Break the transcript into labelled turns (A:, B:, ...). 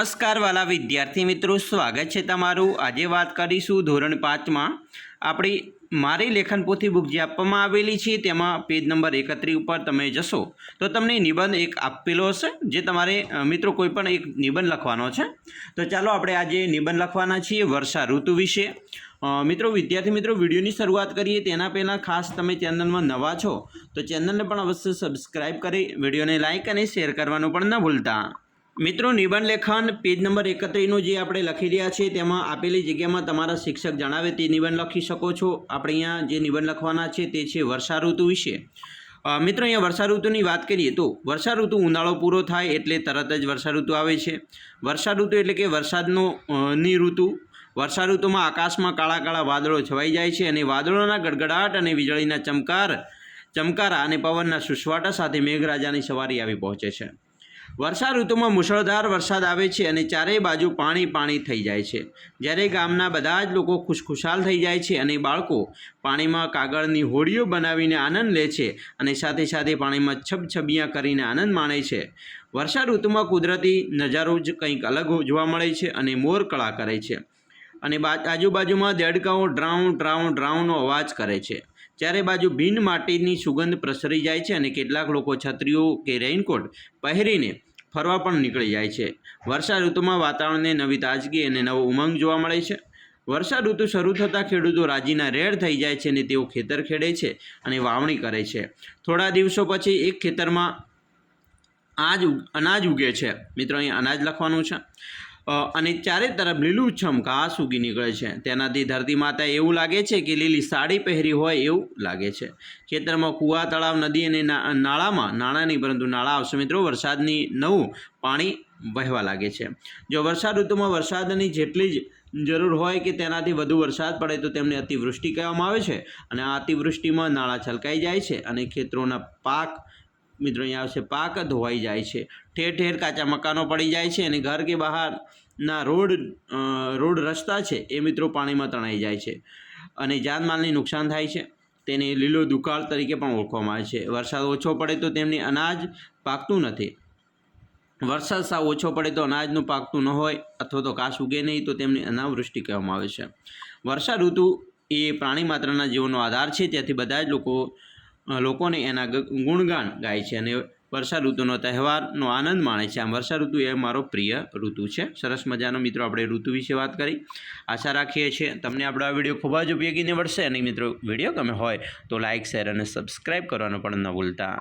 A: નમસ્કાર વાલા વિદ્યાર્થી મિત્રો, સ્વાગત છે તમારું. આજે વાત કરીશું ધોરણ પાંચમાં. આપણી મારી લેખન પોથી બુક જે આપવામાં આવેલી છે, તેમાં પેજ નંબર એકત્રીસ ઉપર તમે જશો, તો તમને નિબંધ એક આપેલો હશે, જે તમારે મિત્રો કોઈ પણ એક નિબંધ લખવાનો છે. તો ચાલો આપણે આજે નિબંધ લખવાના છીએ વર્ષા ઋતુ વિશે. મિત્રો, વિદ્યાર્થી મિત્રો, વિડીયોની શરૂઆત કરીએ. તેના પહેલાં ખાસ તમે ચેનલમાં નવા છો, તો ચેનલને પણ અવશ્ય સબસ્ક્રાઈબ કરી, વિડીયોને લાઇક અને શેર કરવાનું પણ ન ભૂલતા. મિત્રો, નિબંધ લેખન, પેજ નંબર એકત્રીસનું જે આપણે લખી રહ્યા છીએ, તેમાં આપેલી જગ્યામાં તમારા શિક્ષક જણાવે તે નિબંધ લખી શકો છો. આપણે અહીંયા જે નિબંધ લખવાના છે, તે છે વર્ષા ઋતુ વિશે. મિત્રો, અહીંયા વર્ષા ઋતુની વાત કરીએ તો વર્ષા ઋતુ ઉનાળો પૂરો થાય એટલે તરત જ વર્ષા ઋતુ આવે છે. વર્ષા ઋતુ એટલે કે વરસાદનો ની ઋતુ. વર્ષા ઋતુમાં આકાશમાં કાળા કાળા વાદળો છવાઈ જાય છે અને વાદળોના ગડગડાટ અને વીજળીના ચમકાર, ચમકારા અને પવનના સુસવાટા સાથે મેઘરાજાની સવારી આવી પહોંચે છે. વર્ષા ઋતુમાં મુશળધાર વરસાદ આવે છે અને ચારેય બાજુ પાણી પાણી થઈ જાય છે. જ્યારે ગામના બધા જ લોકો ખુશખુશાલ થઈ જાય છે અને બાળકો પાણીમાં કાગળની હોડીઓ બનાવીને આનંદ લે છે અને સાથે સાથે પાણીમાં છબછબિયા કરીને આનંદ માણે છે. વર્ષા ઋતુમાં કુદરતી નજારો જ કંઈક અલગ જોવા મળે છે અને મોર કળા કરે છે. અને આજુબાજુમાં દેડકાઓ ડ્રાઉં ડ્રાઉં, ડ્રાઉંનો અવાજ કરે છે. ચારે બાજુ ભીન માટીની સુગંધ પ્રસરી જાય છે અને કેટલાક લોકો છત્રીઓ કે રેઇનકોટ પહેરીને ફરવા પણ નીકળી જાય છે. વર્ષા ઋતુમાં વાતાવરણને નવી તાજગી અને નવો ઉમંગ જોવા મળે છે. વર્ષા ઋતુ શરૂ થતાં ખેડૂતો રાજીના રેડ થઈ જાય છે અને તેઓ ખેતર ખેડે છે અને વાવણી કરે છે. થોડા દિવસો પછી એક ખેતરમાં આજ અનાજ ઉગે છે. મિત્રો, અહીં અનાજ લખવાનું છે. અને ચારે તરફ લીલુંછમ ઘાસ ઉગી નીકળે છે. તેનાથી ધરતી માતા એવું લાગે છે કે લીલી સાડી પહેરી હોય એવું લાગે છે. ખેતરમાં કૂવા, તળાવ, નદી અને નાળામાં નાણાં નહીં, પરંતુ નાળા આવશે. મિત્રો, વરસાદની નવું પાણી વહેવા લાગે છે. જો વરસાદ ઋતુમાં વરસાદની જેટલી જ જરૂર હોય કે તેનાથી વધુ વરસાદ પડે, તો તેમને અતિવૃષ્ટિ કહેવામાં આવે છે. અને આ અતિવૃષ્ટિમાં નાળા છલકાઈ જાય છે અને ખેતરોના પાક મિત્રો, અહીંયા આવશે. પાક ધોવાઈ જાય છે. ઠેર ઠેર કાચા મકાનો પડી જાય છે અને ઘર કે બહારના રોડ રોડ રસ્તા છે એ મિત્રો પાણીમાં તણાઈ જાય છે અને જાનમાલને નુકસાન થાય છે. તેને લીલો દુકાળ તરીકે પણ ઓળખવામાં આવે છે. વરસાદ ઓછો પડે તો તેમને અનાજ પાકતું નથી. વરસાદ સાવ ઓછો પડે તો અનાજનું પાકતું ન હોય અથવા તો કાશ ઉગે નહીં તો તેમને અનાવૃષ્ટિ કહેવામાં આવે છે. વર્ષા ઋતુ એ પ્રાણી માત્રના જીવનનો આધાર છે. ત્યાંથી બધા જ લોકો લોકોને એના ગુણગાન ગાય છે અને વર્ષા ઋતુનો તહેવારનો આનંદ માણે છે. આમ વર્ષા ઋતુ એ મારો પ્રિય ઋતુ છે. સરસ મજાનો મિત્રો આપણે ઋતુ વિશે વાત કરી. આશા રાખીએ છીએ તમને આપણો આ વીડિયો ખૂબ જ ઉપયોગી નીવડશે અને મિત્રો, વીડિયો ગમે હોય તો લાઇક શેર અને સબસ્ક્રાઈબ કરવાનું પણ ન ભૂલતા.